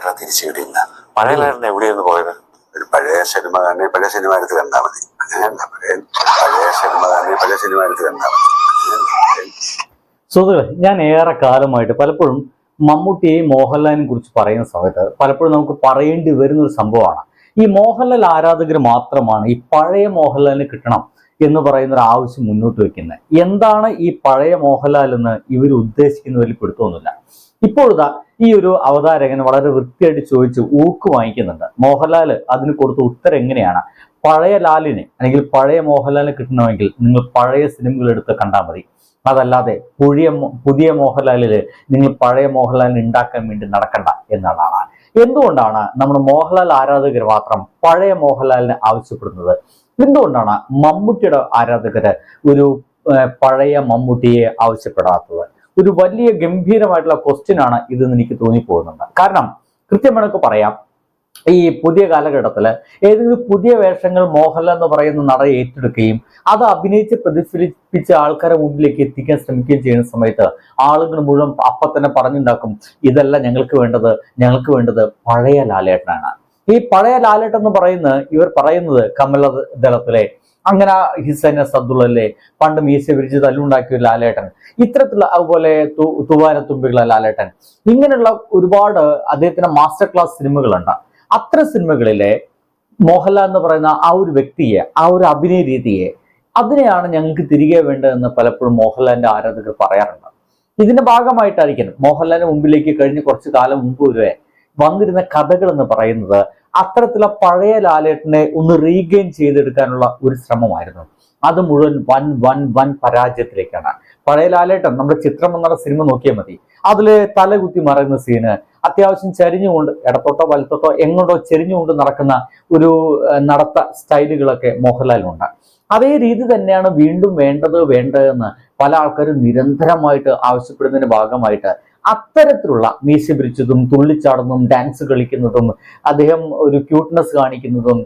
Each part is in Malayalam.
ലാലേട്ടനെ തിരിച്ചു കിട്ടിയില്ല പഴയ ലാലേട്ടൻ എവിടെയായിരുന്നു പോയത്? ഒരു പഴയ സിനിമ തന്നെ പഴയ സിനിമ എടുത്ത് കണ്ടാൽ മതി. അങ്ങനെയല്ല പഴയ പഴയ സിനിമ തന്നെ പഴയ സിനിമ എടുത്ത് കണ്ടാൽ മതി. സുഹൃത്തുക്കളെ ഞാൻ ഏറെ കാലമായിട്ട് പലപ്പോഴും മമ്മൂട്ടിയെയും മോഹൻലാലിനെ കുറിച്ച് പറയുന്ന സമയത്ത് പലപ്പോഴും നമുക്ക് പറയേണ്ടി വരുന്ന ഒരു സംഭവമാണ്. ഈ മോഹൻലാൽ ആരാധകർ മാത്രമാണ് ഈ പഴയ മോഹൻലാലിന് കിട്ടണം എന്ന് പറയുന്ന ഒരു ആവശ്യം മുന്നോട്ട് വെക്കുന്നത്. എന്താണ് ഈ പഴയ മോഹൻലാൽ എന്ന് ഇവർ ഉദ്ദേശിക്കുന്നതിൽ പിടുത്തമൊന്നുമില്ല ഇപ്പോഴത്തെ ഈ ഒരു അവതാരകൻ വളരെ വൃത്തിയായിട്ട് ചോദിച്ച് ഊക്ക് വാങ്ങിക്കുന്നുണ്ട്. മോഹൻലാൽ അതിന് കൊടുത്ത ഉത്തരം എങ്ങനെയാണ്? പഴയ ലാലിനെ അല്ലെങ്കിൽ പഴയ മോഹൻലാലിനെ കിട്ടണമെങ്കിൽ നിങ്ങൾ പഴയ സിനിമകൾ എടുത്ത് കണ്ടാൽ മതി. അതല്ലാതെ പുതിയ പുതിയ മോഹൻലാലിൽ നിങ്ങൾ പഴയ മോഹൻലാലിനെ ഉണ്ടാക്കാൻ വേണ്ടി നടക്കണ്ട എന്നുള്ളതാണ് എന്തുകൊണ്ടാണ് നമ്മൾ മോഹൻലാൽ ആരാധകർ മാത്രം പഴയ മോഹൻലാലിനെ ആവശ്യപ്പെടുന്നത്? എന്തുകൊണ്ടാണ് മമ്മൂട്ടിയുടെ ആരാധകര് ഒരു പഴയ മമ്മൂട്ടിയെ ആവശ്യപ്പെടാത്തത്? ഒരു വലിയ ഗംഭീരമായിട്ടുള്ള ക്വസ്റ്റ്യൻ ആണ് ഇതെന്ന് എനിക്ക് തോന്നിപ്പോകുന്നുണ്ട്. കാരണം കൃത്യമായിട്ട് പറയാം. ഈ പുതിയ കാലഘട്ടത്തിൽ ഏതെങ്കിലും പുതിയ വേഷങ്ങൾ മോഹൻലാൽ എന്ന് പറയുന്ന നട ഏറ്റെടുക്കുകയും അത് അഭിനയിച്ച് പ്രതിഫലിപ്പിച്ച ആൾക്കാരെ മുമ്പിലേക്ക് എത്തിക്കാൻ ശ്രമിക്കുകയും ചെയ്യുന്ന സമയത്ത് ആളുകൾ മുഴുവൻ അപ്പം തന്നെ പറഞ്ഞുണ്ടാക്കും ഇതല്ല ഞങ്ങൾക്ക് വേണ്ടത് ഞങ്ങൾക്ക് വേണ്ടത് പഴയ ലാലേട്ടനാണ്. ഈ പഴയ ലാലേട്ടൻ എന്ന് പറയുന്ന ഇവർ പറയുന്നത് കമല ദളത്തിലെ അങ്ങനെ ഹിസൈന സദ്ദുള്ളല്ലേ പണ്ട് മീശ വിരിച്ച് തല്ലുണ്ടാക്കിയ ലാലേട്ടൻ. ഇത്തരത്തിലുള്ള അതുപോലെ തു- തുവാരത്തുമ്പികള ലാലേട്ടൻ. ഇങ്ങനെയുള്ള ഒരുപാട് അദ്ദേഹത്തിന്റെ മാസ്റ്റർ ക്ലാസ് സിനിമകളുണ്ട്. അത്ര സിനിമകളിലെ മോഹൻലാൽ എന്ന് പറയുന്ന ആ ഒരു വ്യക്തിയെ ആ ഒരു അഭിനയ രീതിയെ അതിനെയാണ് ഞങ്ങൾക്ക് തിരികെ വേണ്ടതെന്ന് പലപ്പോഴും മോഹൻലാലിന്റെ ആരാധകർ പറയാറുണ്ട്. ഇതിന്റെ ഭാഗമായിട്ടായിരിക്കും മോഹൻലാലിന്റെ മുമ്പിലേക്ക് കഴിഞ്ഞ് കുറച്ച് കാലം മുമ്പ് വരെ വന്നിരുന്ന കഥകൾ എന്ന് പറയുന്നത് അത്തരത്തിലുള്ള പഴയ ലാലേട്ടനെ ഒന്ന് റീഗെയിൻ ചെയ്തെടുക്കാനുള്ള ഒരു ശ്രമമായിരുന്നു. അത് മുഴുവൻ വൻ വൻ വൻ പരാജയത്തിലേക്കാണ്. പഴയ ലാലേട്ടൻ നമ്മുടെ ചിത്രം എന്നുള്ള സിനിമ നോക്കിയാൽ മതി. അതിലെ തലകുത്തി മറയുന്ന സീന് അത്യാവശ്യം ചരിഞ്ഞുകൊണ്ട് ഇടത്തോട്ടോ വലത്തോട്ടോ എങ്ങോട്ടോ ചരിഞ്ഞുകൊണ്ട് നടക്കുന്ന ഒരു നടത്ത സ്റ്റൈലുകളൊക്കെ മോഹൻലാലിനുണ്ട്. അതേ രീതി തന്നെയാണ് വീണ്ടും വേണ്ടത് വേണ്ടതെന്ന് പല ആൾക്കാരും നിരന്തരമായിട്ട് ആവശ്യപ്പെടുന്നതിന്റെ ഭാഗമായിട്ട് അത്തരത്തിലുള്ള മീശ പിരിച്ചതും തുള്ളിച്ചാടുന്നതും ഡാൻസ് കളിക്കുന്നതും അദ്ദേഹം ഒരു ക്യൂട്ട്നെസ് കാണിക്കുന്നതും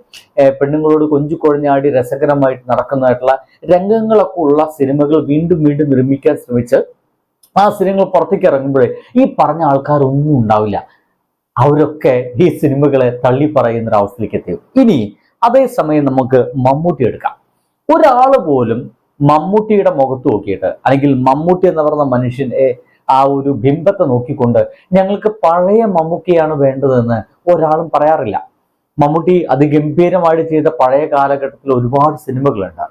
പെണ്ണുങ്ങളോട് കൊഞ്ചു കുഴഞ്ഞാടി രസകരമായിട്ട് നടക്കുന്നതായിട്ടുള്ള രംഗങ്ങളൊക്കെ ഉള്ള സിനിമകൾ വീണ്ടും വീണ്ടും നിർമ്മിക്കാൻ ശ്രമിച്ച് ആ സിനിമകൾ പുറത്തേക്ക് ഇറങ്ങുമ്പോഴേ ഈ പറഞ്ഞ ആൾക്കാരൊന്നും ഉണ്ടാവില്ല. അവരൊക്കെ ഈ സിനിമകളെ തള്ളി പറയുന്ന ഒരു അവസ്ഥയിലേക്ക് ഇനി അതേസമയം നമുക്ക് മമ്മൂട്ടി എടുക്കാം. ഒരാൾ പോലും മമ്മൂട്ടിയുടെ മുഖത്ത് നോക്കിയിട്ട് അല്ലെങ്കിൽ മമ്മൂട്ടി എന്ന് പറയുന്ന മനുഷ്യന്റെ ആ ഒരു ബിംബത്തെ നോക്കിക്കൊണ്ട് ഞങ്ങൾക്ക് പഴയ മമ്മൂക്കിയാണ് വേണ്ടതെന്ന് ഒരാളും പറയാറില്ല. മമ്മൂട്ടി അതിഗംഭീരമായിട്ട് ചെയ്ത പഴയ കാലഘട്ടത്തിൽ ഒരുപാട് സിനിമകളുണ്ട്.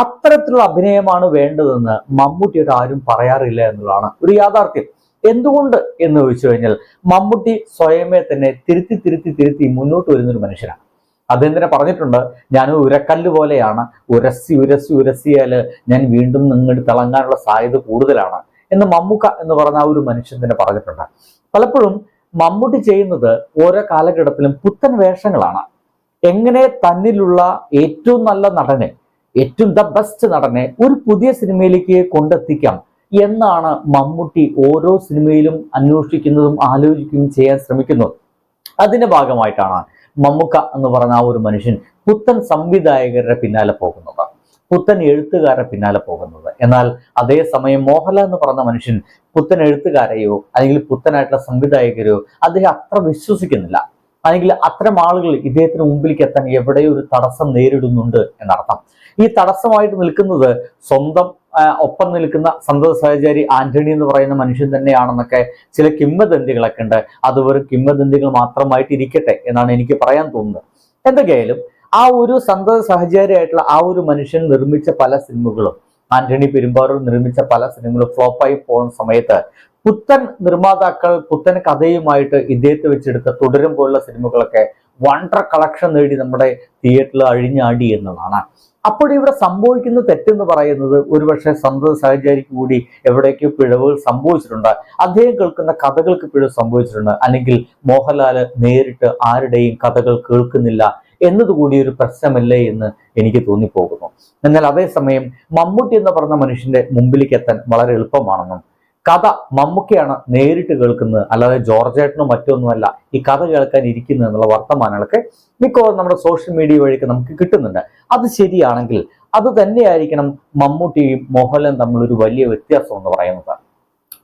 അത്തരത്തിലുള്ള അഭിനയമാണ് വേണ്ടതെന്ന് മമ്മൂട്ടിയുടെ ആരും പറയാറില്ല എന്നുള്ളതാണ് ഒരു യാഥാർത്ഥ്യം. എന്തുകൊണ്ട് എന്ന് ചോദിച്ചു കഴിഞ്ഞാൽ മമ്മൂട്ടി സ്വയമേ തന്നെ തിരുത്തി തിരുത്തി തിരുത്തി മുന്നോട്ട് വരുന്ന ഒരു മനുഷ്യനാണ്. അദ്ദേഹം തന്നെ പറഞ്ഞിട്ടുണ്ട് ഞാൻ ഉരക്കല്ല് പോലെയാണ്. ഉരസി ഉരസി ഉരസിയാൽ ഞാൻ വീണ്ടും നിങ്ങോട്ട് തിളങ്ങാനുള്ള സാധ്യത കൂടുതലാണ്. എന്ന് മമ്മൂക്ക എന്ന് പറഞ്ഞ ആ ഒരു മനുഷ്യൻ തന്നെ പറഞ്ഞിട്ടുണ്ട്. പലപ്പോഴും മമ്മൂട്ടി ചെയ്യുന്നത് ഓരോ കാലഘട്ടത്തിലും പുത്തൻ വേഷങ്ങളാണ്. എങ്ങനെ തന്നിലുള്ള ഏറ്റവും നല്ല നടനെ ഏറ്റവും ദ ബെസ്റ്റ് നടനെ ഒരു പുതിയ സിനിമയിലേക്ക് കൊണ്ടെത്തിക്കാം എന്നാണ് മമ്മൂട്ടി ഓരോ സിനിമയിലും അന്വേഷിക്കുന്നതും ആലോചിക്കുകയും ചെയ്യാൻ ശ്രമിക്കുന്നത്. അതിന്റെ ഭാഗമായിട്ടാണ് മമ്മൂക്ക എന്ന് പറഞ്ഞ ആ ഒരു മനുഷ്യൻ പുത്തൻ സംവിധായകരുടെ പിന്നാലെ പോകുന്നത്. പുത്തൻ എഴുത്തുകാരെ പിന്നാലെ പോകുന്നത്. എന്നാൽ അതേസമയം മോഹൻലാൽ എന്ന് പറഞ്ഞ മനുഷ്യൻ പുത്തൻ എഴുത്തുകാരെയോ അല്ലെങ്കിൽ പുത്തനായിട്ടുള്ള സംവിധായകരെയോ അദ്ദേഹം അത്ര വിശ്വസിക്കുന്നില്ല. അല്ലെങ്കിൽ അത്തരം ആളുകൾ ഇദ്ദേഹത്തിന് മുമ്പിലേക്ക് എത്താൻ എവിടെയോ ഒരു തടസ്സം നേരിടുന്നുണ്ട് എന്നർത്ഥം. ഈ തടസ്സമായിട്ട് നിൽക്കുന്നത് സ്വന്തം ഒപ്പം നിൽക്കുന്ന സന്തത സഹചാരി ആന്റണി എന്ന് പറയുന്ന മനുഷ്യൻ തന്നെയാണെന്നൊക്കെ ചില കിംവദന്തികളൊക്കെ ഉണ്ട്. അത് വെറും കിംവദന്തികൾ മാത്രമായിട്ട് ഇരിക്കട്ടെ എന്നാണ് എനിക്ക് പറയാൻ തോന്നുന്നത്. എന്തൊക്കെയായാലും ആ ഒരു സന്തത സഹചാരിയായിട്ടുള്ള ആ ഒരു മനുഷ്യൻ നിർമ്മിച്ച പല സിനിമകളും. ആന്റണി പെരുമ്പാറൂർ നിർമ്മിച്ച പല സിനിമകളും ഫ്ലോപ്പായി പോകുന്ന സമയത്ത് പുത്തൻ നിർമ്മാതാക്കൾ പുത്തൻ കഥയുമായിട്ട് ഇദ്ദേഹത്തെ വെച്ചെടുത്ത തുടരും പോലുള്ള സിനിമകളൊക്കെ വണ്ടർ കളക്ഷൻ നേടി നമ്മുടെ തിയേറ്ററിൽ അഴിഞ്ഞാടി എന്നതാണ്. അപ്പോൾ ഇവിടെ സംഭവിക്കുന്ന തെറ്റെന്ന് പറയുന്നത് ഒരുപക്ഷെ സന്തത സഹചാരിക്ക് കൂടി എവിടേക്കോ പിഴവുകൾ സംഭവിച്ചിട്ടുണ്ട്. അദ്ദേഹം കേൾക്കുന്ന കഥകൾക്ക് പിഴവ് സംഭവിച്ചിട്ടുണ്ട്. അല്ലെങ്കിൽ മോഹൻലാൽ നേരിട്ട് ആരുടെയും കഥകൾ കേൾക്കുന്നില്ല എന്നതുകൂടി ഒരു പ്രശ്നമല്ലേ എന്ന് എനിക്ക് തോന്നിപ്പോകുന്നു. എന്നാൽ അതേസമയം മമ്മൂട്ടി എന്ന് പറഞ്ഞ മനുഷ്യന്റെ മുമ്പിലേക്ക് എത്താൻ വളരെ എളുപ്പമാണെന്നും കഥ മമ്മൂക്കയാണ് നേരിട്ട് കേൾക്കുന്നത് അല്ലാതെ ജോർജേട്ടനോ മറ്റൊന്നുമല്ല ഈ കഥ കേൾക്കാൻ ഇരിക്കുന്നു എന്നുള്ള വർത്തമാനങ്ങളൊക്കെ മിക്കവാറും നമ്മുടെ സോഷ്യൽ മീഡിയ വഴിക്ക് നമുക്ക് കിട്ടുന്നുണ്ട്. അത് ശരിയാണെങ്കിൽ അത് തന്നെയായിരിക്കണം മമ്മൂട്ടിയും മോഹൻലാലും തമ്മിലൊരു വലിയ വ്യത്യാസം എന്ന് പറയുന്നത്.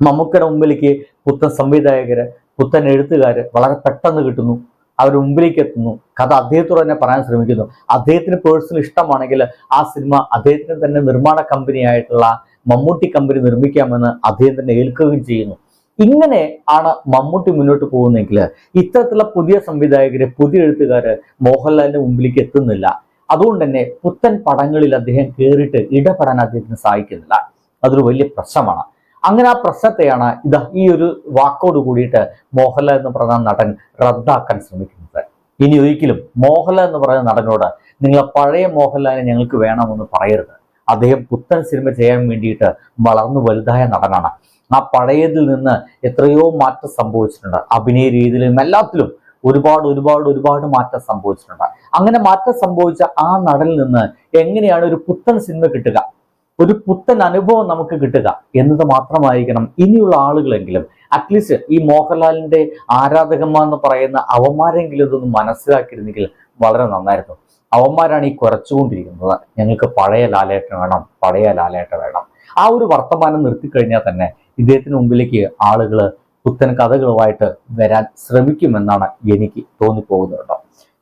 മമ്മൂക്കയുടെ മുമ്പിലേക്ക് പുത്തൻ സംവിധായകര് പുത്തൻ എഴുത്തുകാര് വളരെ പെട്ടെന്ന് കിട്ടുന്നു. അവർ മുമ്പിലേക്ക് എത്തുന്നു കഥ അദ്ദേഹത്തോട് തന്നെ പറയാൻ ശ്രമിക്കുന്നു. അദ്ദേഹത്തിന് പേഴ്സണൽ ഇഷ്ടമാണെങ്കിൽ ആ സിനിമ അദ്ദേഹത്തിന് തന്നെ നിർമ്മാണ കമ്പനിയായിട്ടുള്ള മമ്മൂട്ടി കമ്പനി നിർമ്മിക്കാമെന്ന് അദ്ദേഹം തന്നെ ഏൽക്കുകയും ചെയ്യുന്നു. ഇങ്ങനെ ആണ് മമ്മൂട്ടി മുന്നോട്ട് പോകുന്നെങ്കിൽ ഇത്തരത്തിലുള്ള പുതിയ സംവിധായകര് പുതിയ എഴുത്തുകാര് മോഹൻലാലിന്റെ മുമ്പിലേക്ക് എത്തുന്നില്ല. അതുകൊണ്ട് തന്നെ പുത്തൻ പടങ്ങളിൽ അദ്ദേഹം കയറിയിട്ട് ഇടപെടാൻ അദ്ദേഹത്തിന് സാധിക്കുന്നില്ല. അതൊരു വലിയ പ്രശ്നമാണ്. അങ്ങനെ ആ പ്രശ്നത്തെയാണ് ഇത് ഈ ഒരു വാക്കോട് കൂടിയിട്ട് മോഹൻലാൽ എന്ന് പറയുന്ന നടൻ റദ്ദാക്കാൻ ശ്രമിക്കുന്നത്. ഇനി ഒരിക്കലും മോഹൻലാൽ എന്ന് പറയുന്ന നടനോട് നിങ്ങളെ പഴയ മോഹൻലാലിനെ ഞങ്ങൾക്ക് വേണമെന്ന് പറയരുത്. അദ്ദേഹം പുത്തൻ സിനിമ ചെയ്യാൻ വേണ്ടിയിട്ട് വളർന്നു വലുതായ നടനാണ്. ആ പഴയതിൽ നിന്ന് എത്രയോ മാറ്റം സംഭവിച്ചിട്ടുണ്ട്. അഭിനയ രീതിയിലും എല്ലാത്തിലും ഒരുപാട് ഒരുപാട് ഒരുപാട് മാറ്റം സംഭവിച്ചിട്ടുണ്ട്. അങ്ങനെ മാറ്റം സംഭവിച്ച ആ നടനിൽ നിന്ന് എങ്ങനെയാണ് ഒരു പുത്തൻ സിനിമ കിട്ടുക? ഒരു പുത്തൻ അനുഭവം നമുക്ക് കിട്ടുക എന്നത് മാത്രമായിരിക്കണം ഇനിയുള്ള ആളുകളെങ്കിലും. അറ്റ്ലീസ്റ്റ് ഈ മോഹൻലാലിന്റെ ആരാധകന്മാർ എന്ന് പറയുന്ന അവന്മാരെങ്കിലും ഇതൊന്ന് മനസ്സിലാക്കിയിരുന്നെങ്കിൽ വളരെ നന്നായിരുന്നു. അവന്മാരാണ് ഈ കുറച്ചുകൊണ്ടിരിക്കുന്നത്. ഞങ്ങൾക്ക് പഴയ ലാലേട്ട വേണം പഴയ ലാലേട്ട വേണം. ആ ഒരു വർത്തമാനം നിർത്തിക്കഴിഞ്ഞാൽ തന്നെ ഇദ്ദേഹത്തിന് മുമ്പിലേക്ക് ആളുകൾ പുത്തൻ കഥകളുമായിട്ട് വരാൻ ശ്രമിക്കുമെന്നാണ് എനിക്ക് തോന്നിപ്പോകുന്നത് കേട്ടോ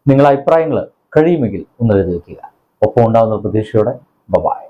നിങ്ങളുടെ അഭിപ്രായങ്ങൾ കഴിയുമെങ്കിൽ ഒന്ന് എഴുതി വയ്ക്കുക ഒപ്പം ഉണ്ടാകുന്ന പ്രതീക്ഷയോടെ ബബായ്